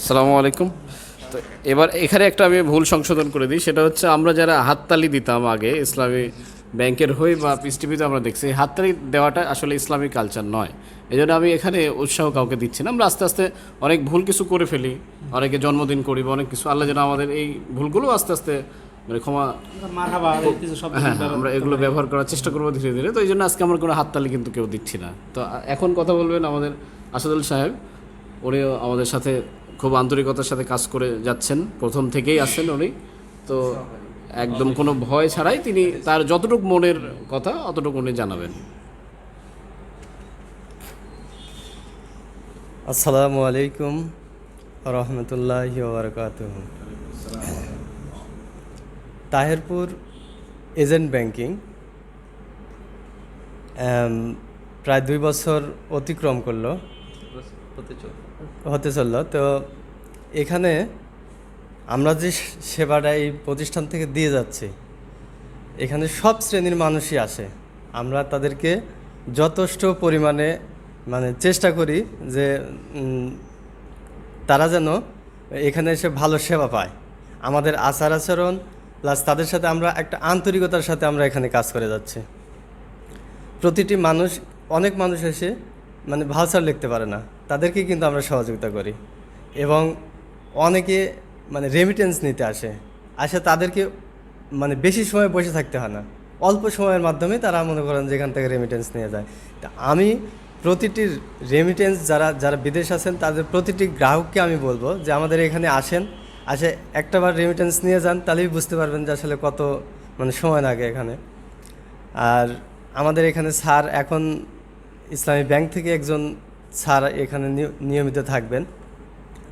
আসসালামু আলাইকুম। তো এবার এখানে একটা আমি ভুল সংশোধন করে দিই সেটা হচ্ছে আমরা যারা হাততালি দিতাম আগে ইসলামী ব্যাংকের হয়ে বা পিস টিভিতে আমরা দেখছি হাততালি দেওয়াটা আসলে ইসলামী কালচার নয়। এই জন্য আমি এখানে উৎসাহ কাউকে দিচ্ছি না। আমরা আস্তে আস্তে অনেক ভুল কিছু করে ফেলি অনেকে জন্মদিন করি বা অনেক কিছু। আল্লাহ যেন আমাদের এই ভুলগুলো আস্তে আস্তে মানে ক্ষমা হ্যাঁ, আমরা এগুলো ব্যবহার করার চেষ্টা করব ধীরে ধীরে। তো এই জন্য আজকে আমরা কোনো হাততালি কিন্তু কেউ দিচ্ছি না। তো এখন কথা বলবেন আমাদের আসাদুল সাহেব উনিও আমাদের সাথে খুব আন্তরিকতার সাথে কাজ করে যাচ্ছেন। প্রথম থেকেই আছেন উনি। তো একদম কোনো ভয় ছাড়াই তিনি তার যতটুকু মনের কথা অতটুকু উনি জানাবেন। আসসালামু আলাইকুম রহমতুল্লাহ তাহেরপুর এজেন্ট ব্যাংকিং প্রায় দুই বছর অতিক্রম করল। হতে চলল। তো এখানে আমরা যে সেবাটা এই প্রতিষ্ঠান থেকে দিয়ে যাচ্ছি, এখানে সব শ্রেণির মানুষই আসে। আমরা তাদেরকে যথেষ্ট পরিমাণে মানে চেষ্টা করি যে তারা যেন এখানে এসে ভালো সেবা পায়। আমাদের আচার আচরণ, প্লাস তাদের সাথে আমরা একটা আন্তরিকতার সাথে আমরা এখানে কাজ করে যাচ্ছি। প্রতিটি মানুষ, অনেক মানুষ এসে মানে ভাউচার লিখতে পারে না। তাদেরকে কিন্তু আমরা সহযোগিতা করি। এবং অনেকে মানে রেমিটেন্স নিতে আসে। আসে তাদেরকে মানে বেশি সময় বসে থাকতে হয় না। অল্প সময়ের মাধ্যমে তারা মনে করেন যেখান থেকে রেমিটেন্স নিয়ে যায়। তা আমি প্রতিটি রেমিটেন্স যারা যারা বিদেশ আছেন, তাদের প্রতিটি গ্রাহককে আমি বলব যে আমাদের এখানে আসেন। আসে একটাবার রেমিটেন্স নিয়ে যান, তাহলেই বুঝতে পারবেন যে আসলে কত মানে সময় লাগে এখানে। আর আমাদের এখানে স্যার এখন ইসলামী ব্যাংক থেকে একজন স্যার এখানে নিয়- নিয়মিত থাকবেন।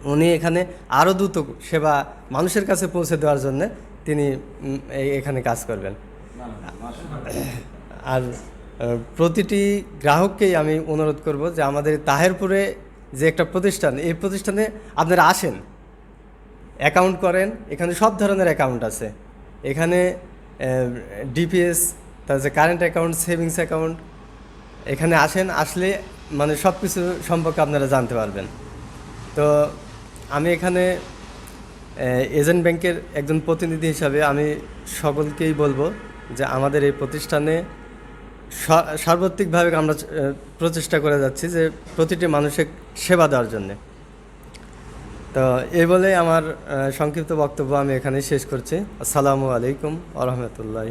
উনি এখানে আরও দ্রুত সেবা মানুষের কাছে পৌঁছে দেওয়ার জন্য তিনি এখানে কাজ করবেন। আর প্রতিটি গ্রাহককেই আমি অনুরোধ করব যে আমাদের তাহেরপুরে যে একটা প্রতিষ্ঠান, এই প্রতিষ্ঠানে আপনারা আসেন। অ্যাকাউন্ট করেন, এখানে সব ধরনের অ্যাকাউন্ট আছে। এখানে ডিপিএস, তারপরে কারেন্ট অ্যাকাউন্ট, সেভিংস অ্যাকাউন্ট এখানে আসেন, আসলে মানে সব কিছু সম্পর্কে আপনারা জানতে পারবেন। তো আমি এখানে এজেন্ট ব্যাংকের একজন প্রতিনিধি হিসাবে আমি সকলকেই বলব যে আমাদের এই প্রতিষ্ঠানে সার্বত্রিকভাবে আমরা প্রচেষ্টা করে যাচ্ছি যে প্রতিটি মানুষের সেবা দেওয়ার জন্যে। তো এই বলে আমার সংক্ষিপ্ত বক্তব্য আমি এখানেই শেষ করছি। আসসালামু আলাইকুম আ রহমতুল্লাহ